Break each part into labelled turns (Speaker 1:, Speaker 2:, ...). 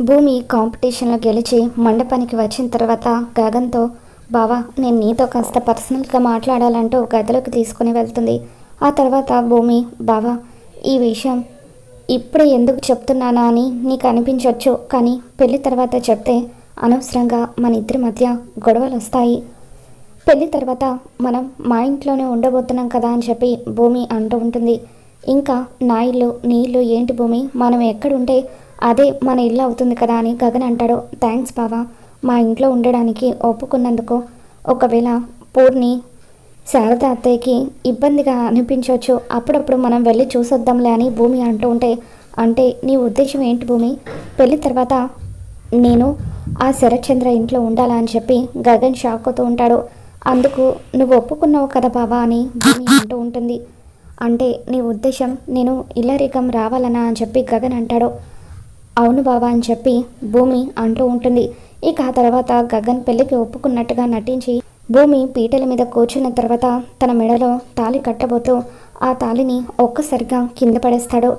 Speaker 1: భూమి కాంపిటీషన్లో గెలిచి మండపానికి వచ్చిన తర్వాత గగన్తో బావా నేను నీతో కాస్త పర్సనల్గా మాట్లాడాలంటూ గదిలోకి తీసుకుని వెళ్తుంది. ఆ తర్వాత భూమి బావా ఈ విషయం ఇప్పుడే ఎందుకు చెప్తున్నానా అని నీకు అనిపించవచ్చు కానీ పెళ్ళి తర్వాత చెప్తే అనవసరంగా మన ఇద్దరి మధ్య గొడవలు వస్తాయి పెళ్ళి తర్వాత మనం మా ఇంట్లోనే ఉండబోతున్నాం కదా అని చెప్పి భూమి అంటూ ఉంటుంది. ఇంకా నా ఇల్లు నీ ఇల్లు ఏంటి భూమి? మనం ఎక్కడుంటే అదే మన ఇల్లు అవుతుంది కదా అని గగన్ అంటాడు. థ్యాంక్స్ బావా. మా ఇంట్లో ఉండడానికి ఒప్పుకున్నందుకు ఒకవేళ పూర్ణి శారద అత్తయ్యకి ఇబ్బందిగా అనిపించవచ్చు అప్పుడప్పుడు మనం వెళ్ళి చూసొద్దాంలే అని భూమి అంటూ ఉంటే అంటే నీ ఉద్దేశం ఏంటి భూమి? పెళ్ళి తర్వాత నేను ఆ శరత్చంద్ర ఇంట్లో ఉండాలా అని చెప్పి గగన్ షాక్ అవుతూ ఉంటాడు. అందుకు నువ్వు ఒప్పుకున్నావు కదా బావా అని భూమి అంటూ ఉంటుంది. అంటే నీ ఉద్దేశం నేను ఇల్లరికం రావాలనా అని చెప్పి గగన్ అంటాడు. అవును బావా అని చెప్పి భూమి అంటూ ఉంటుంది. ఇక ఆ తర్వాత గగన్ పెళ్ళికి ఒప్పుకున్నట్టుగా నటించి భూమి పీటల మీద కూర్చున్న తర్వాత తన మెడలో తాళి కట్టబోతూ ఆ తాళిని ఒక్కసారిగా కింద పడేస్తాడు.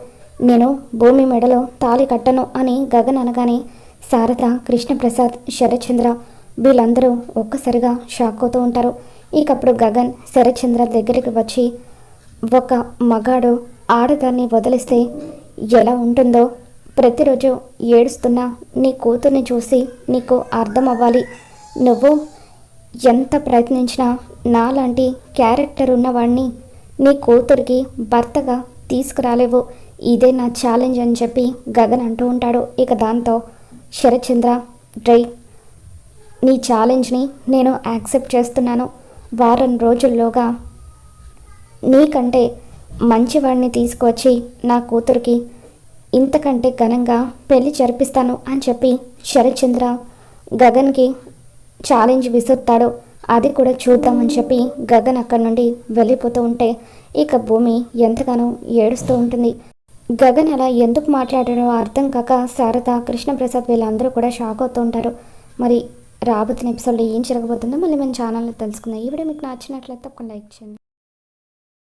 Speaker 1: నేను భూమి మెడలో తాళి కట్టను అని గగన్ అనగానే శారద కృష్ణప్రసాద్ శరత్చంద్ర వీళ్ళందరూ ఒక్కసారిగా షాక్ అవుతూ ఉంటారు. ఇకప్పుడు గగన్ శరత్చంద్ర దగ్గరికి వచ్చి ఒక మగాడు ఆడదాన్ని వదిలిస్తే ఎలా ఉంటుందో ప్రతిరోజు ఏడుస్తున్న నీ కూతుర్ని చూసి నీకు అర్థం అవ్వాలి నువ్వు ఎంత ప్రయత్నించినా నాలాంటి క్యారెక్టర్ ఉన్నవాడిని నీ కూతురికి భర్తగా తీసుకురాలేవు. ఇదే నా ఛాలెంజ్ అని చెప్పి గగన్ అంటూ ఉంటాడు. ఇక దాంతో శరత్చంద్ర డ్రై నీ ఛాలెంజ్ని నేను యాక్సెప్ట్ చేస్తున్నాను. వారం రోజుల్లోగా నీకంటే మంచివాడిని తీసుకొచ్చి నా కూతురికి ఇంతకంటే ఘనంగా పెళ్ళి జరిపిస్తాను అని చెప్పి శరత్చంద్ర గగన్కి ఛాలెంజ్ విసురుతాడు. అది కూడా చూద్దామని చెప్పి గగన్ అక్కడి నుండి వెళ్ళిపోతూ ఉంటే ఇక భూమి ఎంతగానో ఏడుస్తూ ఉంటుంది. గగన్ అలా ఎందుకు మాట్లాడాడో అర్థం కాక శారద కృష్ణప్రసాద్ వీళ్ళందరూ కూడా షాక్ అవుతూ ఉంటారు. మరి రాబోతున్న ఎపిసోడ్లో ఏం జరగబోతుందో మళ్ళీ మన ఛానల్లో తెలుసుకుందాం. ఈ వీడియో మీకు నచ్చినట్లయితే ఒక లైక్ చేయండి.